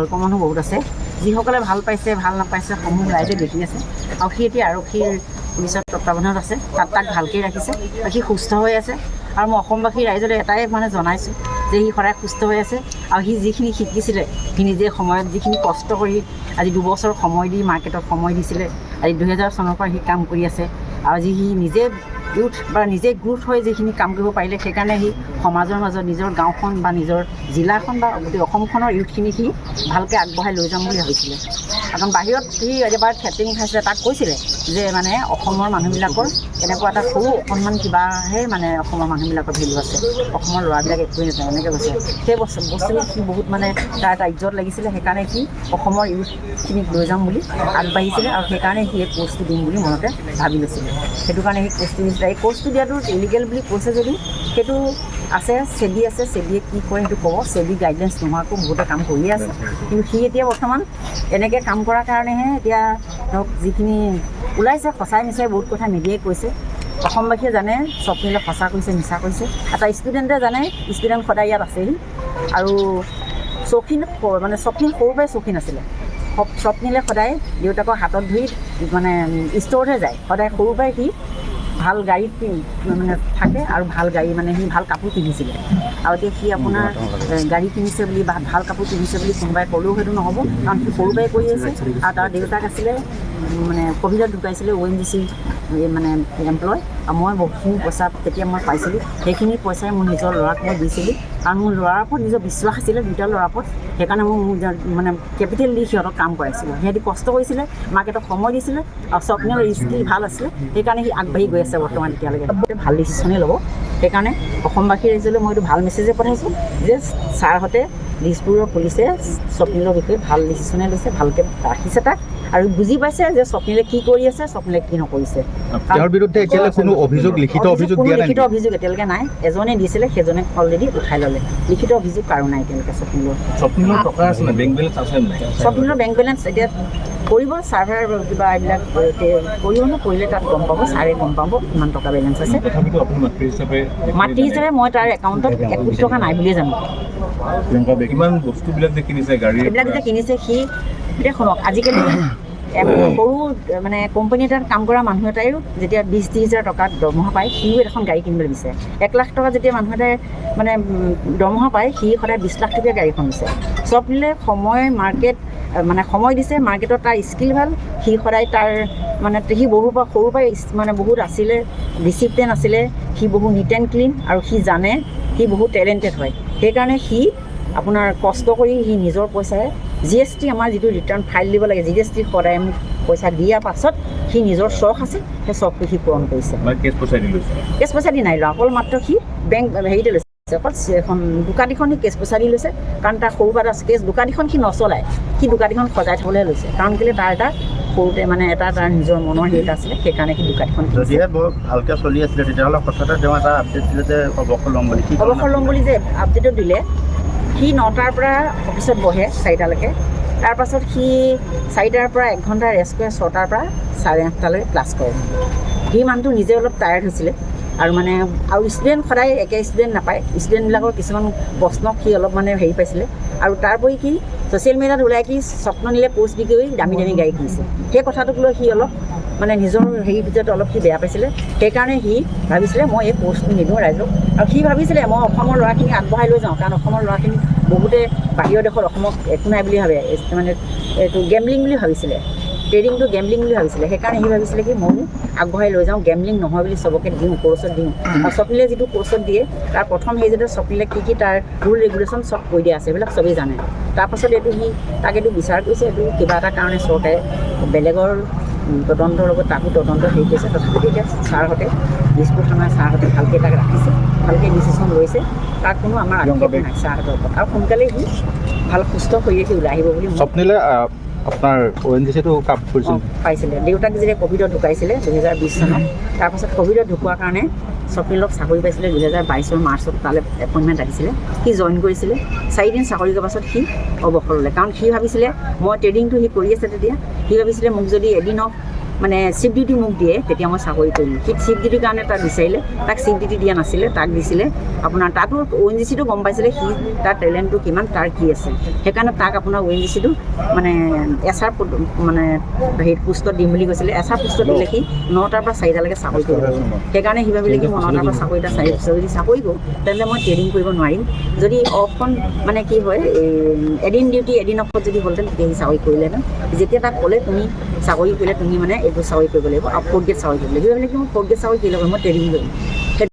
স্বল্প মানুহ বহুত আছে। যিসকলে ভালো পাইছে, ভালো নাপাইছে, সমূহ ৰাইজে দেখি আছে। আৰু সি এতিয়া আৰক্ষীৰ পুলিচৰ তত্বাৱধানত আছে। তাত তাক ভালকৈ ৰাখিছে। আৰু সি সুস্থ হৈ আছে। আৰু মই অসমবাসী ৰাইজলৈ এটাই মানে জনাইছোঁ যে সি সদায় সুস্থ হৈ আছে। আৰু সি যিখিনি শিকিছিলে, সি নিজে সময়ত যিখিনি কষ্ট কৰি আজি দুবছৰ সময় দি মাৰ্কেটত সময় দিছিলে, আজি দুহেজাৰ চনৰ পৰা সি কাম কৰি আছে। আৰু আজি সি নিজে ইউথ বা নিজে গ্ৰুথ হৈ যিখিনি কাম কৰিব পাৰিলে, সেইকাৰণে সি সমাজৰ মাজত নিজৰ গাঁওখন বা নিজৰ জিলাখন বা গোটেই অসমখনৰ ইউথখিনি সি ভালকৈ আগবঢ়াই লৈ যাম বুলি ভাবিছিলে। কাৰণ বাহিৰত সি এবাৰ থেটিং খাইছিলে তাক কৈছিলে যে মানে অসমৰ মানুহবিলাকৰ এনেকুৱা এটা সৰু অকণমান কিবাহে মানে অসমৰ মানুহবিলাকৰ ভেলু আছে, অসমৰ ল'ৰাবিলাক একোৱেই নাজানে এনেকৈ কৈছে। সেই বস্তু, বস্তুখিনি সি বহুত মানে তাৰ এটা ইজ্জত লাগিছিলে, সেইকাৰণে সি অসমৰ ইউথখিনিক লৈ যাম বুলি আগবাঢ়িছিলে আৰু সেইকাৰণে সি এই কোৰ্চটো দিম বুলি মনতে ভাবি লৈছিলে। সেইটো কাৰণে সেই কোৰ্চটো এই কোৰ্চটো দিয়াটো ইলিগেল বুলি কৈছে যদি সেইটো আছে চেবি আছে চেবিয়ে কি কৰে সেইটো ক'ব চেবি গাইডলাইনছ নোহোৱাকৈ বহুতে কাম কৰিয়ে আছে। কিন্তু সি এতিয়া বৰ্তমান এনেকৈ কাম কৰাৰ কাৰণেহে এতিয়া ধৰক যিখিনি ওলাইছে সঁচাই মিছাই বহুত কথা মিডিয়াই কৈছে। অসমবাসীয়ে জানে স্বপ্নিলে সঁচা কৈছে মিছা কৈছে। এটা ষ্টুডেণ্টে জানে ষ্টুডেণ্ট সদায় ইয়াত আছেহি আৰু চৌখিন মানে স্বপ্নিল সৰুৰ পৰাই চৌখিন আছিলে। স্বপ্নিলে সদায় দেউতাকৰ হাতত ধৰি মানে ষ্ট'ৰতহে যায়। সদায় সৰুৰ পৰাই সি ভালো গাড়ীত মানে থাকে আৰু ভালো গাড়ী মানে সি ভালো কাপোৰ পিন্ধিছিলে। আৰু এতিয়া সি আপোনাৰ গাড়ী কিনিছে বুলি বা ভালো কাপোৰ পিন্ধিছে বুলি কোনোবাই ক'লেও সেইটো নহ'ব। কাৰণ সি সৰুৰ পৰাই কৰি আছে। আৰু তাৰ দেউতাক আছিলে মানে ক'ভিডত ঢুকাইছিলে অ' এন জি চি। মানে এমপ্লয় আৰু মই বহুতখিনি পইচা তেতিয়া মই পাইছিলোঁ। সেইখিনি পইচাই মোৰ নিজৰ ল'ৰাক মই দিছিলোঁ। কাৰণ মোৰ ল'ৰাৰ ওপৰত নিজৰ বিশ্বাস আছিলে দুটা ল'ৰাৰ ওপৰত। সেইকাৰণে মোৰ মানে কেপিটেল দি সিহঁতক কাম কৰাইছিলোঁ। সিহঁতি কষ্ট কৰিছিলে মাৰ্কেটত সময় দিছিলে আৰু স্বপ্নৰ স্কিল ভাল আছিলে। সেইকাৰণে সি আগবাঢ়ি গৈ আছে বৰ্তমান এতিয়ালৈকে। ভাল ডিচিশ্যনেই ল'ব। সেইকাৰণে অসমবাসী ৰাইজলৈ মই এইটো ভাল মেছেজে পঠাইছোঁ। যে ছাৰহঁতে দিছপুৰৰ পুলিচে স্বপ্নিলৰ বিষয়ে ভালো ডিচিশ্যনে লৈছে ভালকৈ ৰাখিছে তাক। আৰু বুজি পাইছে যে স্বপ্নিলে কি কৰি আছে স্বপ্নিলে কি নকৰিছে। তেওঁৰ বিৰুদ্ধে এতিয়ালৈ কোনো অভিযোগ লিখিত অভিযোগ দিয়া নাই। লিখিত অভিযোগ এতিয়ালৈকে নাই। এজনে দিছিলে সেইজনে অলৰেডি উঠাই ল'লে। লিখিত অভিযোগ কাৰো নাই এতিয়ালৈকে স্বপ্নিলৰ। স্বপ্নিলৰ টকা আছে বেংক বেলেঞ্চ আছে নাই? স্বপ্নিলৰ বেংক বেলেঞ্চ এতিয়া কৰিব ছাৰ্ভাৰ কিবা এইবিলাক কৰিব ন কৰিলে তাত গম পাব ছাৰে গম পাব কিমান টকা বেলেঞ্চ আছে। মাতৃ হিচাপে মই তাৰ একাউণ্টত এক কোটি টকা নাই বুলিয়ে জানো। কিমান বস্তুবিলাক যে কিনিছে গাড়ী এইবিলাক যে কিনিছে সি এতিয়া শুনক আজিকালি সৰু মানে কোম্পানী এটাত কাম কৰা মানুহ এটাইও যেতিয়া বিছ ত্ৰিছ হাজাৰ টকাত দৰমহা পায় সিও এখন গাড়ী কিনিবলৈ বিচাৰে এক লাখ টকা যেতিয়া মানুহ এটাই মানে দৰমহা পায় সি সদায় বিছ লাখ টকীয়া গাড়ীখন দিছে। চব মিলে সময় মাৰ্কেট মানে সময় দিছে মাৰ্কেটত তাৰ স্কিল ভালো সি সদায় তাৰ মানে সি বহুৰ পৰা সৰুৰ পৰাই মানে বহুত আছিলে ডিচিপ্লিন আছিলে সি বহুত নিট এণ্ড ক্লিন আৰু সি জানে সি বহুত টেলেণ্টেড হয়। সেইকাৰণে সি আপোনাৰ কষ্ট কৰি সি নিজৰ পইচাৰে জি এছ টি আমাৰ যিটো ৰিটাৰ্ণ ফাইল দিব লাগে জি এছ টি সদায় মোক পইচা দিয়াৰ পাছত সি নিজৰ চখ আছে সেই চখটো সি পূৰণ কৰিছে। কেছ পইচা দি কেছ পইচা দি নাই লোৱা অকল মাত্ৰ সি বেংক হেৰিতে লৈছে। অকল এখন দোকানীখন সি কেছ পইচা দি লৈছে। কাৰণ তাৰ সৰু পৰা কেছ দোকানীখন সি নচলায়। সি দোকানীখন সজাই থ'বলৈ লৈছে। কাৰণ কেলৈ তাৰ এটা সৰুতে মানে এটা তাৰ নিজৰ মনৰ হেৰি এটা আছিলে সেইকাৰণে সি দোকানীখন। যদিহে বৰ ভালকৈ চলি আছিলে তেতিয়াহ'লে হঠাতে তেওঁ এটা আপডেট দিলে যে অৱসৰ ল'ম বুলি। অৱসৰ ল'ম বুলি যে আপডেটত দিলে সি নটাৰ পৰা অফিচত বহে চাৰিটালৈকে। তাৰপাছত সি চাৰিটাৰ পৰা এক ঘণ্টা ৰেষ্ট কৰে ছটাৰ পৰা চাৰে আঠটালৈ ক্লাছ কৰে। সি মানুহটো নিজে অলপ টায়াৰ্ড হৈছিলে। আৰু মানে আৰু ষ্টুডেণ্ট সদায় একে ষ্টুডেণ্ট নাপায়। ষ্টুডেণ্টবিলাকৰ কিছুমান প্ৰশ্নক সি অলপ মানে হেৰি পাইছিলে। আৰু তাৰ উপৰি সি ছ'চিয়েল মিডিয়াত ওলাই কি স্বপ্ন নিলে প'ষ্ট বিক্ৰী কৰি দামী দামী গাড়ী কিনিছে। সেই কথাটোক লৈ সি অলপ মানে নিজৰ হেৰি ভিতৰত অলপ সি বেয়া পাইছিলে। সেইকাৰণে সি ভাবিছিলে মই এই প'ষ্টটো নিদিওঁ ৰাইজক। আৰু সি ভাবিছিলে মই অসমৰ ল'ৰাখিনি আগবঢ়াই লৈ যাওঁ। কাৰণ অসমৰ ল'ৰাখিনি বহুতে বাহিৰৰ দেশত অসমক একো নাই বুলি ভাবে। মানে এইটো গেমলিং বুলি ভাবিছিলে। ট্ৰেডিংটো গেমলিং বুলি ভাবিছিলে। সেইকাৰণে সি ভাবিছিলে কি, ময়ো আগবঢ়াই লৈ যাওঁ গেমলিং নহয় বুলি চবকে দিওঁ কোৰ্চত দিওঁ। আৰু স্বপ্নিলে যিটো কোৰ্চত দিয়ে, তাৰ প্ৰথম সেই যেতিয়া স্বপ্নিলে কি কি তাৰ ৰুল ৰেগুলেশ্যন চব কৈ দিয়া আছে, এইবিলাক চবেই জানে। তাৰপাছত এইটো সি তাক এইটো বিচাৰ কৰিছে, এইটো কিবা এটা কাৰণে চৰকাৰে বেলেগৰ তদন্তৰ লগত, তাকো তদন্ত হেৰি কৰিছে। তথাপিতো এতিয়া ছাৰহঁতে, দিছপুৰ থানাৰ ছাৰহঁতে ভালকৈ তাক ৰাখিছে, ভালকৈ ডিচিশ্যন লৈছে। তাক কোনো আমাৰ আক্ষেপ নাই ছাৰহঁতৰ ওপৰত। আৰু সোনকালেই সি ভালো, সুস্থ শৰীৰে সি ওলাই আহিব বুলি স্বপ্নিলে আপোনাৰ অ' কাম কৰিছিল পাইছিলে। দেউতাক যেতিয়া ক'ভিডত ঢুকাইছিলে, দুহেজাৰ বিছ চনত, তাৰপাছত ক'ভিডত ঢুকোৱাৰ কাৰণে স্বপ্নিলক চাকৰি পাইছিলে, দুহেজাৰ বাইছৰ মাৰ্চত তালৈ এপইণ্টমেণ্ট আহিছিলে। সি জইন কৰিছিলে। চাৰিদিন চাকৰি কৰাৰ পাছত সি অৱসৰ ল'লে। কাৰণ সি ভাবিছিলে, মই ট্ৰেডিংটো সি কৰি আছে তেতিয়া। সি ভাবিছিলে, মোক যদি এদিন অফ মানে চিফ ডিউটি মোক দিয়ে, তেতিয়া মই চাকৰি কৰিলোঁ সি চিফ ডিউটিৰ কাৰণে তাক বিচাৰিলে, তাক চিফ ডিউটি দিয়া নাছিলে, তাক দিছিলে। আপোনাৰ তাতো অ' এন জি চিটো গম পাইছিলে সি তাৰ টেলেণ্টটো কিমান, তাৰ কি আছে। সেইকাৰণে তাক আপোনাৰ অ' এন জি চিটো মানে এছ আৰ মানে হেৰি পোষ্টত দিম বুলি কৈছিলে। এছ আৰ পোষ্টত দিলে সি নটাৰ পৰা চাৰিটালৈকে চাকৰি কৰিব। সেইকাৰণে সি ভাবিলে কি, মই নটাৰ পৰা চাকৰিটা চাৰি বছৰ যদি চাকৰি কৰোঁ তেনেহ'লে মই ট্ৰেইনিং কৰিব নোৱাৰিম। যদি অফখন মানে কি হয় এদিন ডিউটি এদিন অফত যদি হ'লহেঁতেন তেতিয়া সি চাকৰি কৰিলেহেঁতেন যেতিয়া তাক ক'লে, তুমি চাকৰি কৰিলে তুমি মানে এইটো চাকৰি কৰিব লাগিব আৰু ফ'ৰ্থ গ্ৰেড চাকৰি কৰিব লাগিব। সি ভাবিলে কি মই ফ'ৰ্থ গ্ৰেড চাকৰি কৰিম মই ট্ৰেইনিং কৰিম